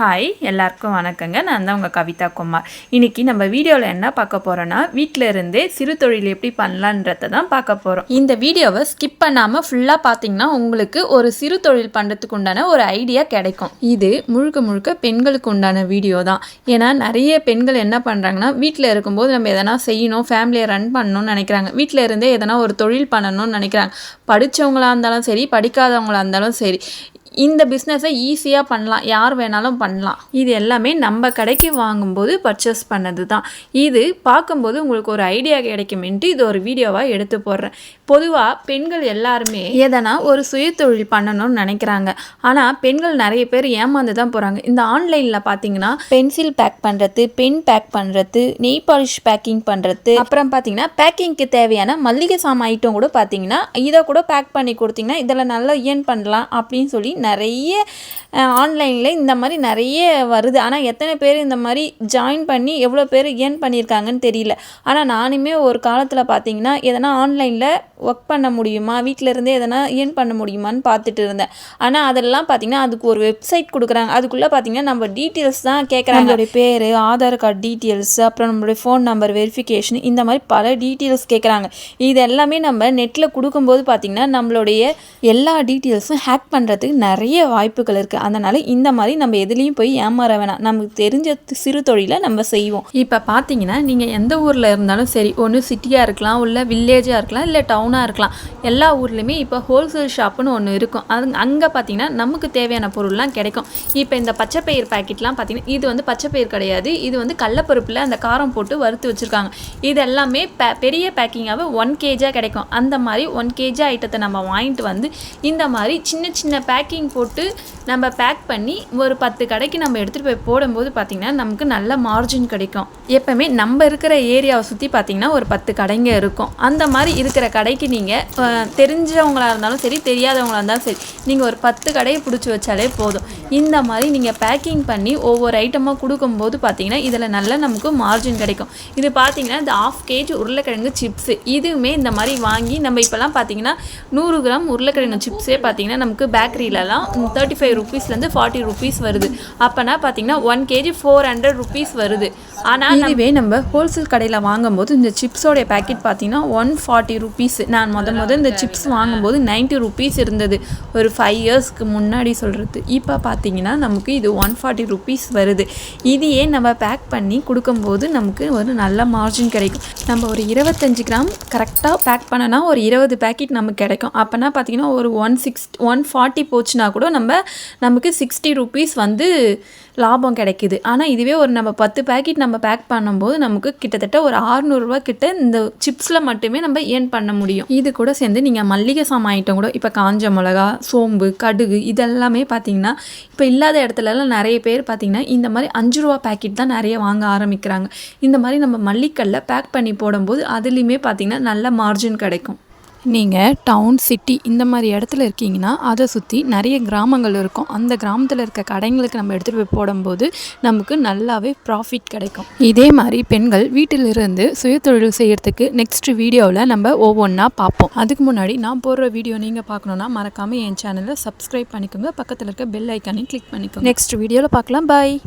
Hi எல்லாருக்கும் வணக்கங்க. நான் தான் உங்கள் கவிதா குமார். இன்னைக்கு நம்ம வீடியோவில் என்ன பார்க்க போகிறோன்னா வீட்டில் இருந்தே சிறு தொழில் எப்படி பண்ணலான்றத தான் பார்க்க போகிறோம் இந்த வீடியோவை ஸ்கிப் பண்ணாமல் ஃபுல்லாக பார்த்தீங்கன்னா உங்களுக்கு ஒரு சிறு தொழில் பண்ணுறதுக்கு உண்டான ஒரு ஐடியா கிடைக்கும். இது முழுக்க முழுக்க பெண்களுக்கு உண்டான வீடியோ தான். ஏன்னா நிறைய பெண்கள் என்ன பண்ணுறாங்கன்னா வீட்டில் இருக்கும்போது நம்ம எதனா செய்யணும் ஃபேமிலியை ரன் பண்ணணும்னு நினைக்கிறாங்க. வீட்டில் இருந்தே எதனா ஒரு தொழில் பண்ணணும்னு நினைக்கிறாங்க. படித்தவங்களாக இருந்தாலும் சரி படிக்காதவங்களா இருந்தாலும் சரி இந்த பிஸ்னஸை ஈஸியாக பண்ணலாம். யார் வேணாலும் பண்ணலாம். இது எல்லாமே நம்ம கடைக்கு வாங்கும்போது பர்ச்சேஸ் பண்ணது தான் இது பார்க்கும்போது உங்களுக்கு ஒரு ஐடியா கிடைக்குமென்ட்டு இது ஒரு வீடியோவாக எடுத்து போடுறேன். பொதுவாக பெண்கள் எல்லாருமே எதனா ஒரு சுயத்தொழில் பண்ணணும்னு நினைக்கிறாங்க. ஆனால் பெண்கள் நிறைய பேர் ஏமாந்து தான் போகிறாங்க இந்த ஆன்லைனில் பார்த்தீங்கன்னா பென்சில் பேக் பண்ணுறது பென் பேக் பண்ணுறது நெய் பாலிஷ் பேக்கிங் பண்ணுறது அப்புறம் பார்த்தீங்கன்னா பேக்கிங்க்கு தேவையான மல்லிகை சாமான் ஐட்டம் கூட பார்த்தீங்கன்னா இதை கூட பேக் பண்ணி கொடுத்தீங்கன்னா இதில் நல்லா ஏன் பண்ணலாம் அப்படின்னு சொல்லி நிறைய ஆன்லைனில் இந்த மாதிரி நிறைய வருது. ஆனால் எத்தனை பேர் இந்த மாதிரி ஜாயின் பண்ணி எவ்வளோ பேர் ஏர்ன் பண்ணியிருக்காங்கன்னு தெரியல. ஆனால் நானுமே ஒரு காலத்தில் பார்த்தீங்கன்னா எதனா ஆன்லைனில் ஒர்க் பண்ண முடியுமா? வீட்டில் இருந்தே எதனா ஏர்ன் பண்ண முடியுமான்னு பார்த்துட்டு இருந்தேன். ஆனால் அதெல்லாம் பார்த்தீங்கன்னா அதுக்கு ஒரு வெப்சைட் கொடுக்குறாங்க. அதுக்குள்ளே பார்த்தீங்கன்னா நம்ம டீட்டெயில்ஸ் தான் கேட்குறாங்க நம்மளுடைய பேர் ஆதார் கார்டு டீட்டெயில்ஸ் அப்புறம் நம்மளுடைய ஃபோன் நம்பர் வெரிஃபிகேஷன் இந்த மாதிரி பல டீட்டெயில்ஸ் கேட்குறாங்க இது எல்லாமே நம்ம நெட்டில் கொடுக்கும்போது பார்த்தீங்கன்னா நம்மளுடைய எல்லா டீட்டெயில்ஸும் ஹேக் பண்ணுறதுக்கு நிறைய வாய்ப்புகள் இருக்குது அதனால் இந்த மாதிரி நம்ம எதுலேயும் போய் ஏமாற வேணாம். நமக்கு தெரிஞ்ச சிறு தொழிலை நம்ம செய்வோம். இப்போ பார்த்தீங்கன்னா நீங்கள் எந்த ஊரில் இருந்தாலும் சரி ஒன்று சிட்டியாக இருக்கலாம் இல்லை வில்லேஜாக இருக்கலாம் இல்லை டவுனாக இருக்கலாம் எல்லா ஊர்லேயுமே இப்போ ஹோல்சேல் ஷாப்புன்னு ஒன்று இருக்கும். அது அங்கே பார்த்தீங்கன்னா நமக்கு தேவையான பொருள்லாம் கிடைக்கும். இப்போ இந்த பச்சைப்பயிர் பேக்கெட்லாம் பார்த்தீங்கன்னா இது வந்து பச்சைப்பயிர் கிடையாது. இது வந்து கடலப்பருப்பில் அந்த காரம் போட்டு வறுத்து வச்சுருக்காங்க. இது எல்லாமே பே பெரிய பேக்கிங்காகவே ஒன் கேஜாக கிடைக்கும். அந்த மாதிரி ஒன் கேஜி ஐட்டத்தை நம்ம வாங்கிட்டு வந்து இந்த மாதிரி சின்ன சின்ன பேக்கிங் போட்டு நம்ம பேக் பண்ணி ஒரு பத்து கடைக்கு நம்ம எடுத்துகிட்டு போய் போடும்போது பார்த்திங்கன்னா நமக்கு நல்ல மார்ஜின் கிடைக்கும். எப்போவுமே நம்ம இருக்கிற ஏரியாவை சுற்றி பார்த்திங்கன்னா ஒரு பத்து கடைங்க இருக்கும். அந்த மாதிரி இருக்கிற கடைக்கு நீங்கள் தெரிஞ்சவங்களாக இருந்தாலும் சரி தெரியாதவங்களாக இருந்தாலும் சரி நீங்கள் ஒரு பத்து கடையை பிடிச்சி வச்சாலே போதும். இந்த மாதிரி நீங்கள் பேக்கிங் பண்ணி ஒவ்வொரு ஐட்டமாக கொடுக்கும்போது பார்த்திங்கன்னா இதில் நல்ல நமக்கு மார்ஜின் கிடைக்கும். இது பார்த்தீங்கன்னா இந்த ஆஃப் கேஜ் உருளைக்கிழங்கு சிப்ஸு இதுவுமே இந்த மாதிரி வாங்கி நம்ம இப்போலாம் பார்த்தீங்கன்னா நூறு கிராம் உருளைக்கிழங்கு சிப்ஸே பார்த்தீங்கன்னா நமக்கு பேக்கரியிலலாம் தேர்ட்டி ஃபைவ் ருபீஸ்லேருந்து ஃபார்ட்டி ருபீஸ் வருது. அப்போனா பார்த்தீங்கன்னா one KG four hundred rupees வருது. ஆனால் இதுவே நம்ம ஹோல்சேல் கடையில் வாங்கும்போது இந்த சிப்ஸோடைய பேக்கெட் பார்த்தீங்கன்னா ஒன் ஃபார்ட்டி ருபீஸ் நான் முத முத இந்த சிப்ஸ் வாங்கும்போது நைன்ட்டி ருபீஸ் இருந்தது. ஒரு ஃபைவ் இயர்ஸ்க்கு முன்னாடி சொல்கிறது இப்போ பார்த்தீங்கன்னா நமக்கு இது ஒன் ஃபார்ட்டி ருபீஸ் வருது. இதையே நம்ம பேக் பண்ணி கொடுக்கும்போது நமக்கு ஒரு நல்ல மார்ஜின் கிடைக்கும். நம்ம ஒரு இருபத்தஞ்சி கிராம் கரெக்டாக பேக் பண்ணனா ஒரு இருபது பேக்கெட் நமக்கு கிடைக்கும். அப்போனா பார்த்தீங்கன்னா ஒரு ஒன் சிக்ஸ் ஒன் ஃபார்ட்டி போச்சுன்னா கூட நம்ம நமக்கு சிக்ஸ்டி ருபீஸ் வந்து லாபம் கிடைக்குது. ஆனால் இதுவே ஒரு நம்ம பத்து பேக்கெட் நம்ம பேக் பண்ணும்போது நமக்கு கிட்டத்தட்ட ஒரு ஆறுநூறுவா கிட்ட இந்த சிப்ஸில் மட்டுமே நம்ம ஏர்ன் பண்ண முடியும். இது கூட சேர்ந்து நீங்கள் மல்லிகை சாமான் ஐட்டம் கூட இப்போ காஞ்ச மிளகா சோம்பு கடுகு இதெல்லாமே பார்த்தீங்கன்னா இப்போ இல்லாத இடத்துலலாம் நிறைய பேர் பார்த்தீங்கன்னா இந்த மாதிரி அஞ்சு ரூபா பேக்கெட் தான் நிறைய வாங்க ஆரம்பிக்கிறாங்க. இந்த மாதிரி நம்ம மல்லிக்கல்ல பேக் பண்ணி போடும்போது அதுலேயுமே பார்த்தீங்கன்னா நல்ல மார்ஜின் கிடைக்கும். நீங்கள் டவுன் சிட்டி இந்த மாதிரி இடத்துல இருக்கீங்கன்னா அதை சுற்றி நிறைய கிராமங்கள் இருக்கும். அந்த கிராமத்தில் இருக்க கடைங்களுக்கு நம்ம எடுத்துகிட்டு போய் போடும்போது நமக்கு நல்லாவே ப்ராஃபிட் கிடைக்கும். இதே மாதிரி பெண்கள் வீட்டிலிருந்து சுயதொழில் செய்கிறதுக்கு நெக்ஸ்ட் வீடியோவில் நம்ம ஒவ்வொன்றா பார்ப்போம். அதுக்கு முன்னாடி நான் போடுற வீடியோ நீங்கள் பார்க்கணுன்னா மறக்காமல் என் சேனலை சப்ஸ்கிரைப் பண்ணிக்கோங்க. பக்கத்தில் இருக்க பெல் ஐக்கானையும் கிளிக் பண்ணிக்கோங்க. நெக்ஸ்ட் வீடியோவில் பார்க்கலாம். பாய்